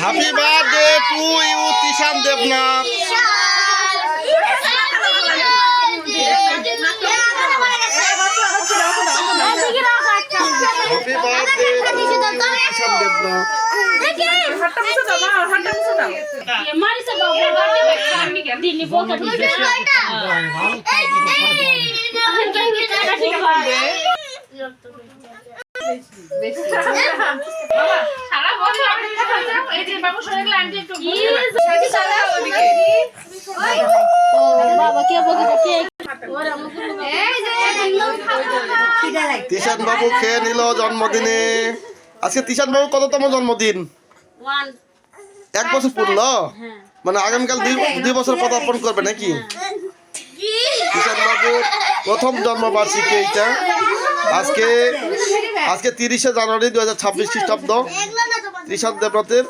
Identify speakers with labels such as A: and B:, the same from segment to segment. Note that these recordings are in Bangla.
A: Happy birthday to you Tishan Debnath
B: বাবু
C: কে
A: তিশান বাবু খেয়ে নিল জন্মদিনে। আজকে তিশান বাবু কততম জন্মদিন? এক বছর পূর্ণ? মানে আগামীকাল দুই দুই বছর পদার্পণ করবে নাকি? কিষান বাবু প্রথম জন্মবার্ষিকী এইটা। আজকে আজকে তিরিশে জানুয়ারি দু হাজার ছাব্বিশ খ্রিস্টাব্দ। ত্রিশান দেবনাথের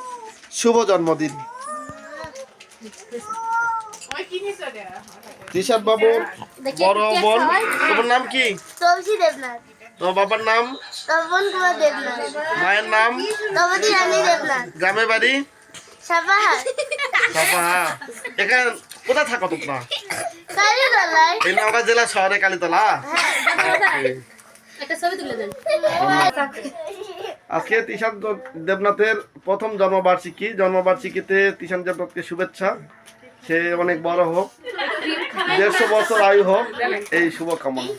A: শুভ জন্মদিন। ত্রিশাদ বাবুর বড় বোন তোমার নাম কি? তোমার বাবার নাম? মায়ের নাম? গ্রামের বাড়ি? বাবা এখানে কোথায় থাকো তোমরা? এই নওগাঁ জেলা শহরে কালীতলা?
C: একটা ছবি তুলে দেন।
A: আজকে তিশান দেবনাথের প্রথম জন্মবার্ষিকী। জন্মবার্ষিকীতে তিশান দেবনাথকে শুভেচ্ছা। সে অনেক বড় হোক দেড়শো বছর আয়ু হোক এই শুভকামনা।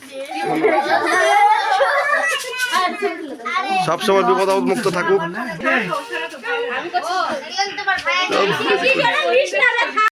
A: সবসময় বিপদ মুক্ত থাকুক।